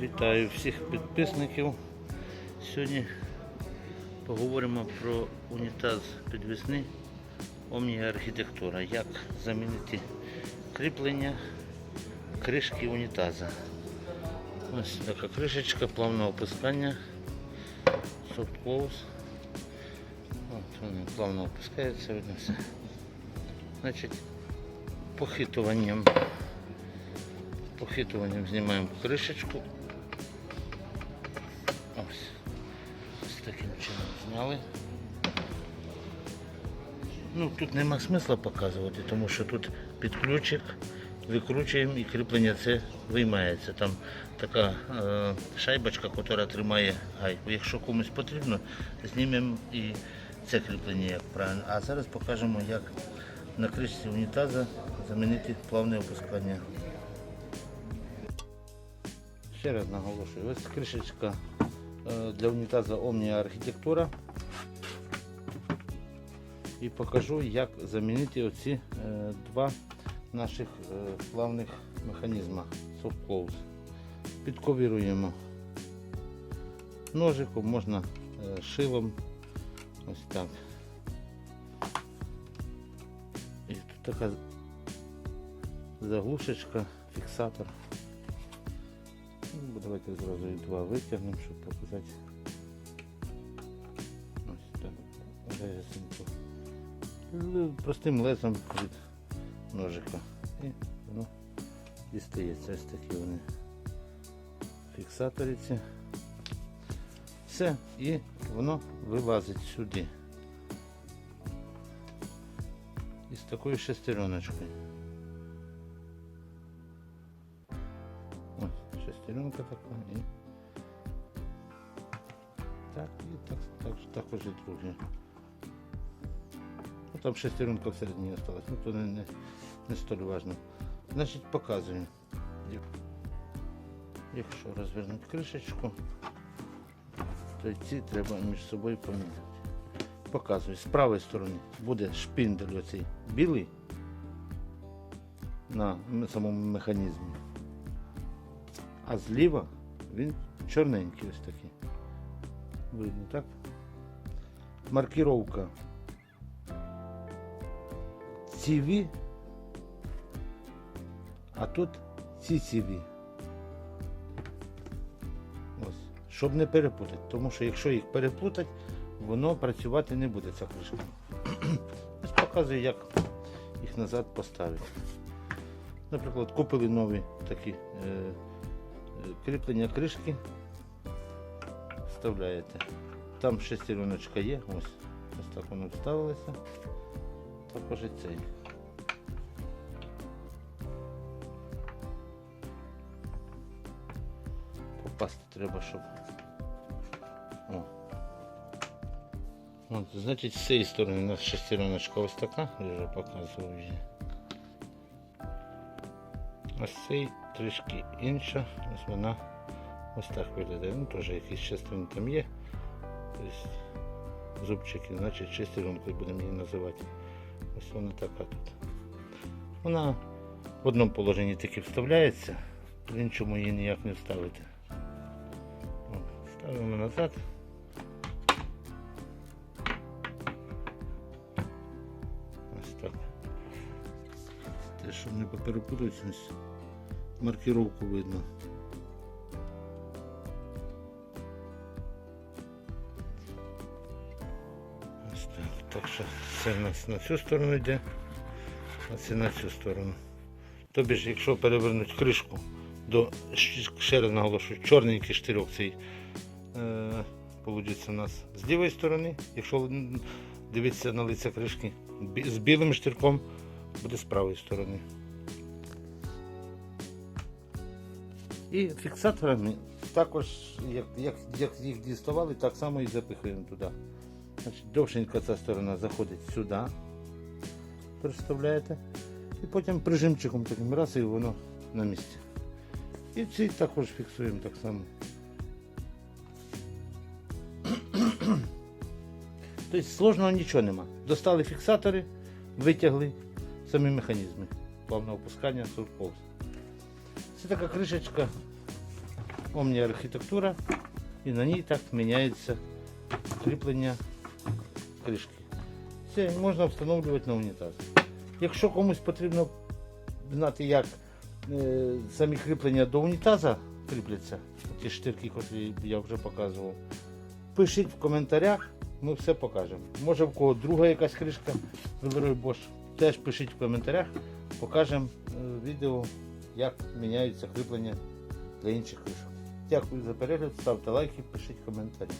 Вітаю всіх підписників. Сьогодні поговоримо про унітаз підвісний Omnia архітектура. Як замінити кріплення кришки унітаза. Ось така кришечка плавного опускання. Soft close. От вони плавно опускаються, видно все. Значить, похитуванням похитуванням знімаємо кришечку. Таким чином зняли. Ну, тут нема смисла показувати, тому що тут під ключик викручуємо і кріплення це виймається. Там така е, шайбочка, яка тримає гайку. Якщо комусь потрібно, знімемо і це кріплення як правильно. А зараз покажемо, як на кришці унітаза замінити плавне опускання. Ще раз наголошую, ось кришечка для унітаза Omnia архітектура. І покажу, як замінити оці е, два наших е, плавних механізма Soft Close. Підковіруємо ножиком, можна шилом. Ось так. І тут така заглушечка, фіксатор. Ну, Давайте зразу і два витягнемо, щоб показати. Легесенько. Простим лезом від ножика. І воно дістається. Ось такі вони фіксаториці. Все, і воно вилазить сюди. Із такою шестереночкою. Шестеренка така і так, і так, так, також і друге. Ну, там шестеренка всередині осталась, ну то не, не, не столь важно. Значить, показую. Якщо розвернути кришечку, то ці треба між собою поміняти. Показую. З правої сторони буде шпиндель оцей білий на самому механізмі. А зліва він чорненький ось такий. Видно, так? Маркіровка CV, а тут CCV. Ось. Щоб не перепутати, тому що якщо їх переплутати, воно працювати не буде ця кришка. Ось показую, як їх назад поставити. Наприклад, купили нові такі е, кріплення кришки, вставляєте. Там шестереночка є, ось, ось так воно вставилося. Також і цей. Попасти треба, щоб. О. От, значить, з цієї сторони у нас шестереночка ось така, я вже показував вже. З цієї трішки інша, ось вона ось так виглядає. Ну, теж якісь частини там є. Тобто зубчики, значить шестеренкою будемо її називати. Ось вона така тут. Вона в одному положенні таки вставляється, в іншому її ніяк не вставити. Ставимо назад. Щоб не поперепутатися, ось маркировку видно. Так. Що це в нас на цю сторону йде, а це на цю сторону. Тобі ж, якщо перевернути кришку до ще раз наголошую, чорненький штирьок цей е, получиться у нас з лівої сторони. Якщо дивитися на лиця кришки, з білим штирком буде з правої сторони. І фіксаторами також, як, як, як їх діставали, так само і запихуємо туди. Значить, довшенька ця сторона заходить сюди. Представляєте? І потім прижимчиком таким раз і воно на місці. І ці також фіксуємо так само. Тобто сложного нічого нема. Достали фіксатори, витягли самі механізми плавного опускання сурковс. Це така кришечка Омні архітектура і на ній так міняється кріплення кришки. Це можна встановлювати на унітаз. Якщо комусь потрібно знати, як е, самі кріплення до унітаза кріпляться, ті штирки, які я вже показував, пишіть в коментарях, ми все покажемо. Може в кого друга якась кришка Велерой Bosch, теж пишіть в коментарях, покажемо е, відео, як міняються кріплення для інших кришок. Дякую за перегляд, ставте лайки, пишіть коментарі.